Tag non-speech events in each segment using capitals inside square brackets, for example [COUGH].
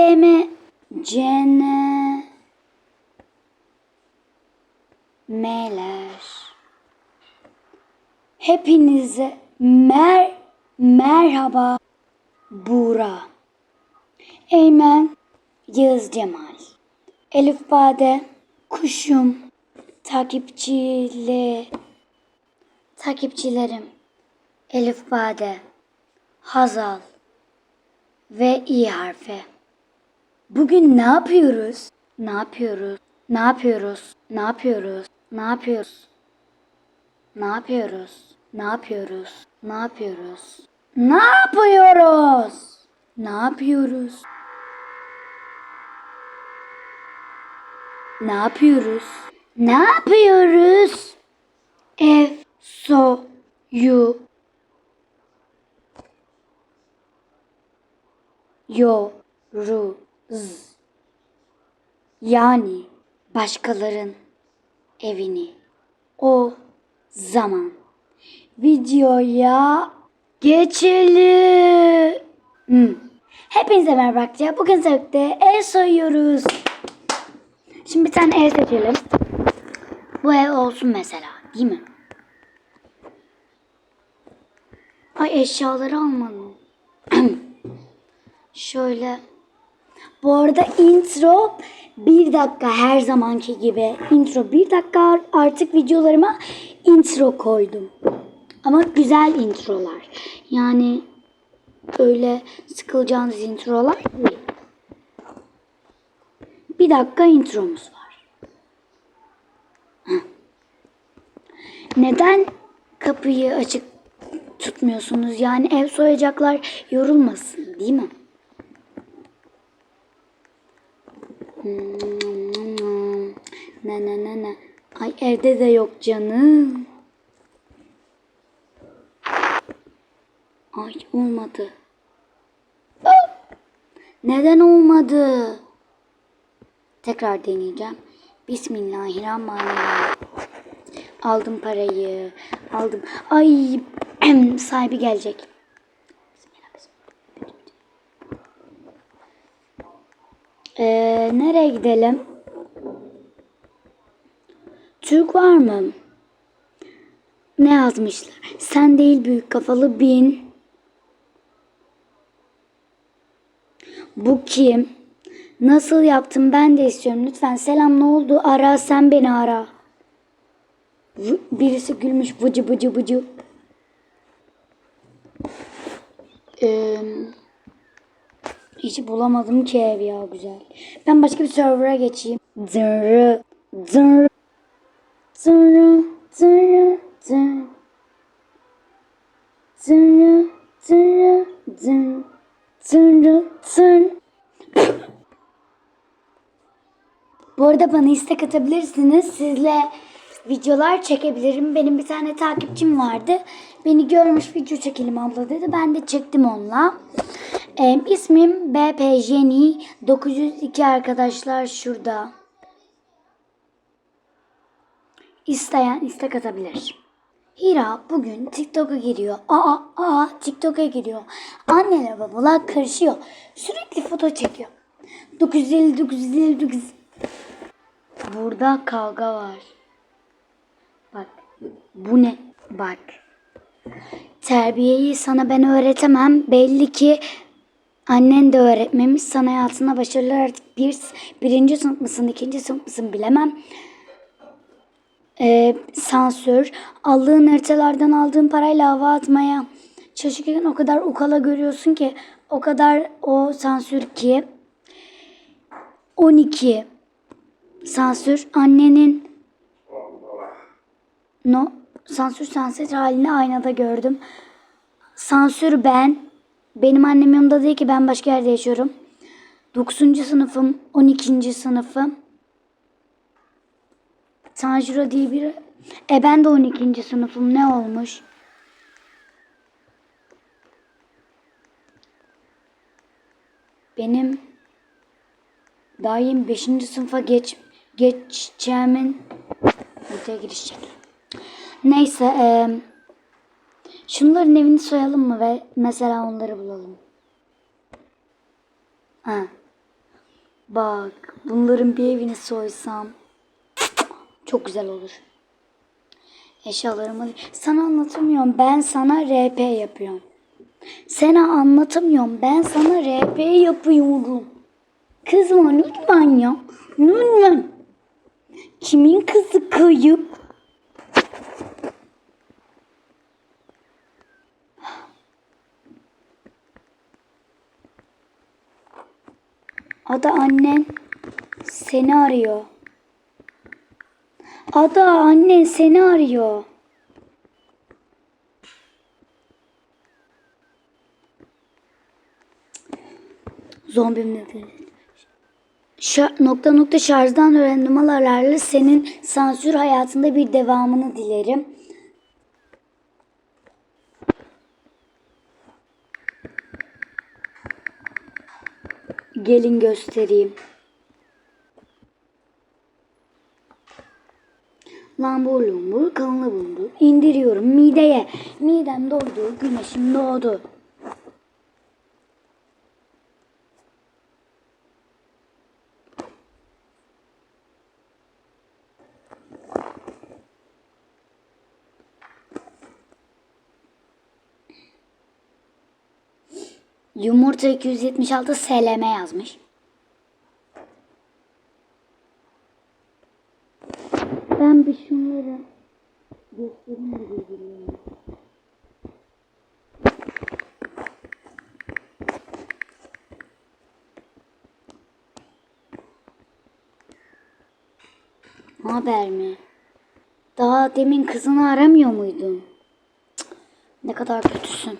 M Cene Meler Hepinize mer merhaba Buğra. Eymen Yağız Cemal. Elif Bade Kuşum Takipçile Takipçilerim. Elif Bade Hazal ve İ harfi. Bugün ne yapıyoruz? Ne yapıyoruz? Ne yapıyoruz? Ne yapıyoruz? Ne yapıyoruz? Ne yapıyoruz? Ne yapıyoruz? Ne yapıyoruz? Ne yapıyoruz? Ne yapıyoruz? Ne yapıyoruz? Ne yapıyoruz? Ev soyu yoruz. Yani başkaların evini. O zaman videoya geçelim. Hmm. Hepinize merhaba arkadaşlar. Bugün sizlerle ev soyuyoruz. Şimdi bir tane ev seçelim. Bu ev olsun mesela değil mi? Ay eşyaları almadım. [CLEARS THROAT] Şöyle. Bu arada intro bir dakika her zamanki gibi. Intro bir dakika artık videolarıma intro koydum. Ama güzel introlar. Yani öyle sıkılacağınız introlar değil. Bir dakika intromuz var. Neden kapıyı açık tutmuyorsunuz? Yani ev soyacaklar yorulmasın değil mi? Ne ne ne ne. Ay evde de yok canım. Ay olmadı. Neden olmadı? Tekrar deneyeceğim. Bismillahirrahmanirrahim. Aldım parayı. Aldım. Ay [CLEARS THROAT] sahibi gelecek. Bismillah, bismillah. Ee, nereye gidelim? Türk var mı? Ne yazmışlar? Sen değil büyük kafalı bin. Bu kim? Nasıl yaptım ben de istiyorum. Lütfen selam ne oldu? Ara sen beni ara. Birisi gülmüş bıcı bıcı bıcı. Ee, hiç bulamadım ki ev ya güzel. Ben başka bir server'a geçeyim. Zırı, zırı, zırı, zırı, zırı. Zırı, zırı, zırı, zırı, zırı. Bu arada bana istek atabilirsiniz. Sizle videolar çekebilirim. Benim bir tane takipçim vardı. Beni görmüş video çekelim abla dedi. Ben de çektim onunla. Ee, ismim BP Jenny 902 arkadaşlar şurada. İsteyen istek atabilir. Hira bugün TikTok'a giriyor. Aa, aa TikTok'a giriyor. Anneler babalar karışıyor. Sürekli foto çekiyor. 950 950 950. Burada kavga var. Bak bu ne? Bak. Terbiyeyi sana ben öğretemem. Belli ki annen de öğretmemiş. Sana hayatında başarılar artık bir, birinci sınıf mısın, ikinci sınıf mısın bilemem. Ee, sansür. Aldığın haritalardan aldığın parayla hava atmaya çalışırken o kadar ukala görüyorsun ki o kadar o sansür ki 12 sansür annenin no sansür sansür halini aynada gördüm. Sansür ben. Benim annem yanımda değil ki ben başka yerde yaşıyorum. 9. sınıfım, 12. sınıfım. Tanjiro diye biri. E ben de 12. sınıfım. Ne olmuş? Benim yeni 5. sınıfa geç geçeceğimin videoya girişecek. Neyse e, şunların evini soyalım mı ve mesela onları bulalım. Ha. Bak bunların bir evini soysam çok güzel olur. Eşyalarımı sana anlatamıyorum ben sana RP yapıyorum. Sana anlatamıyorum ben sana RP yapıyorum. Kızma lütfen ya. Lütfen. Kimin kızı kayıp? Ada annen seni arıyor. Ada annen seni arıyor. Zombim dedi. Nokta nokta şarjdan öğrendim alarlarla senin sansür hayatında bir devamını dilerim. Gelin göstereyim. Lambur lumbur kanlı bulundur. İndiriyorum mideye. Midem doydu, güneşim doğdu. Yumurta 276 SLM yazmış. Ben bir şunları göstereyim de. Haber mi? Daha demin kızını aramıyor muydun? Cık, ne kadar kötüsün.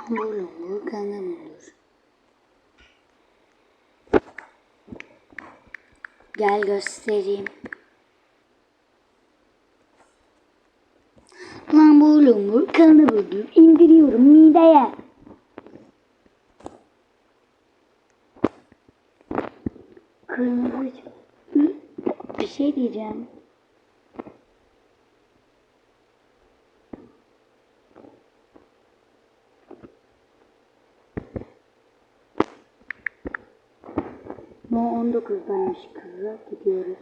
Yağmur olur, kanım olur. Gel göstereyim. Lambur lumbur kanı buldur. indiriyorum mideye. Kırmızı bir şey diyeceğim. No 19'daymış kızı. Gidiyoruz.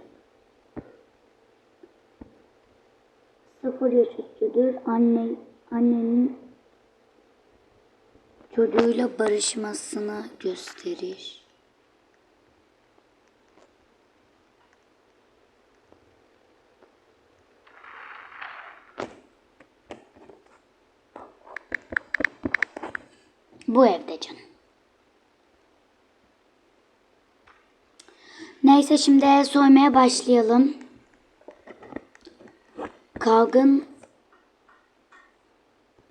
Sıfır yaş üstüdür. Anne, annenin çocuğuyla barışmasını gösterir. Bu evde canım. Neyse şimdi soymaya başlayalım. Kavgın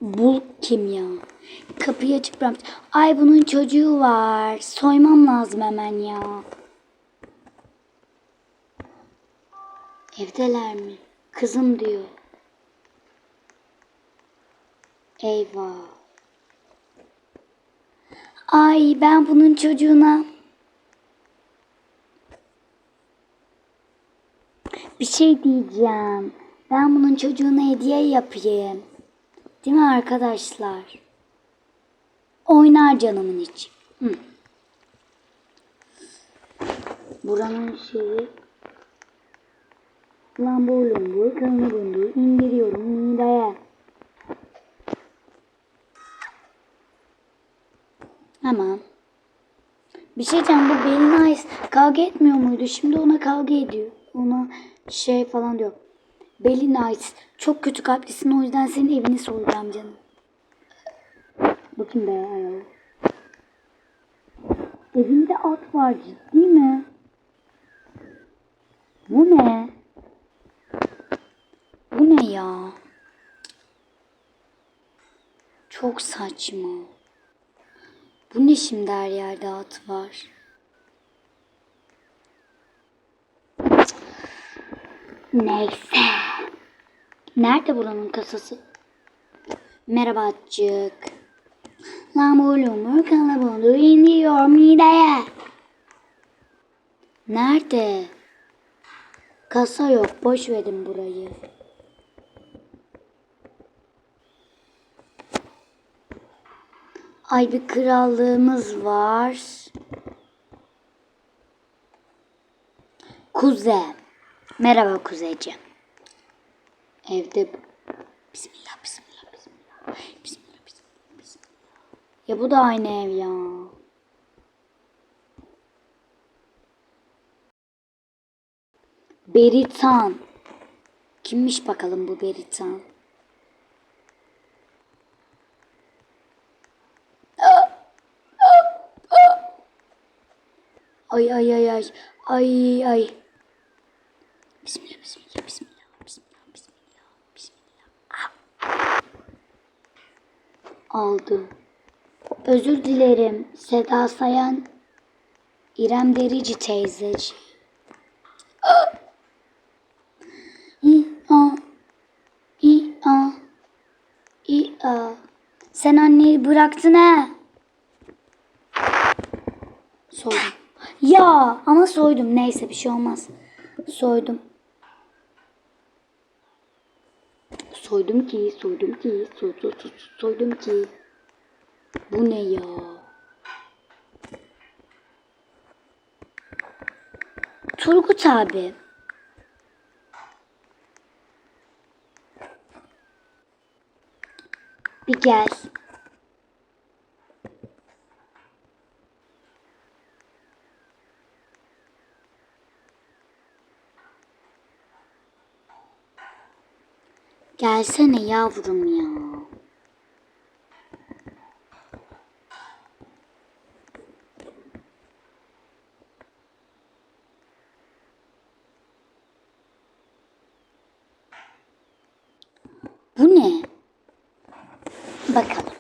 bul kim ya? Kapıyı açıp bırakmış. Ay bunun çocuğu var. Soymam lazım hemen ya. Evdeler mi? Kızım diyor. Eyvah. Ay ben bunun çocuğuna bir şey diyeceğim. Ben bunun çocuğuna hediye yapayım. Değil mi arkadaşlar? Oynar canımın içi. Hı. Buranın şeyi lambur lumbur kanını bundur indiriyorum mideye. Hemen. Bir şey diyeceğim bu Belin Ayes kavga etmiyor muydu? Şimdi ona kavga ediyor. Ona şey falan diyor. Belin Ayes çok kötü kalplisin o yüzden senin evini soyacağım canım. Bakın be ayol. Evinde at var ciddi mi? Bu ne? Bu ne ya? Çok saçma. Bu ne şimdi her yerde at var? Neyse. Nerede buranın kasası? Merhaba açık. Lamur lumur kalabalığı iniyor mideye. Nerede? Kasa yok. Boş verin burayı. Ay bir krallığımız var. Kuze. Merhaba kuzeciğim. Evde Bismillah, bismillah, bismillah. Bismillah, bismillah, bismillah. Ya bu da aynı ev ya. Beritan. Kimmiş bakalım bu Beritan? Ay ay ay ay. Ay ay. Bismillah bismillah bismillah bismillah bismillah bismillah. Ah. Aldım. Özür dilerim Seda Sayan İrem Derici teyzeci. Ah. İ a İ a İ a Sen anneyi bıraktın ha. Soydum. Ya ama soydum. Neyse bir şey olmaz. Soydum. Soydum ki, soydum ki, so, so, so, soydum ki. Bu ne ya? Turgut abi. Bir gel. Gelsene yavrum ya. Bu ne? Bakalım.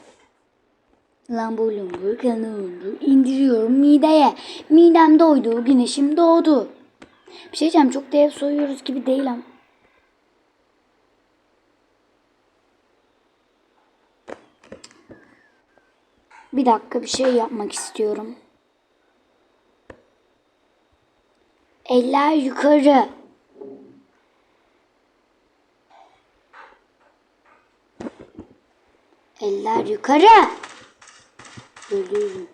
Lambur lumbur kanımdır. indiriyorum mideye. Midem doydu, güneşim doğdu. Bir şey diyeceğim çok dev soyuyoruz gibi değil ama. Bir dakika bir şey yapmak istiyorum. Eller yukarı. Eller yukarı. Ölüyorum.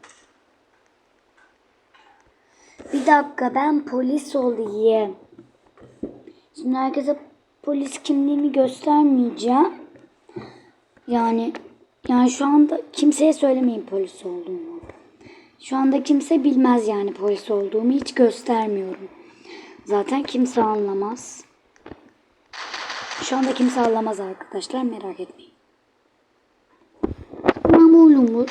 Bir dakika ben polis olayım. Şimdi herkese polis kimliğimi göstermeyeceğim. Yani yani şu anda kimseye söylemeyin polis olduğumu. Şu anda kimse bilmez yani polis olduğumu hiç göstermiyorum. Zaten kimse anlamaz. Şu anda kimse anlamaz arkadaşlar merak etmeyin. Mamulumur.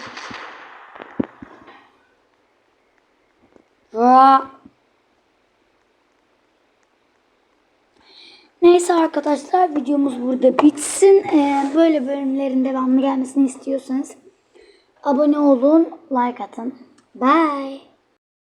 Neyse arkadaşlar videomuz burada bitsin. Ee, böyle bölümlerin devamlı gelmesini istiyorsanız abone olun, like atın. Bye.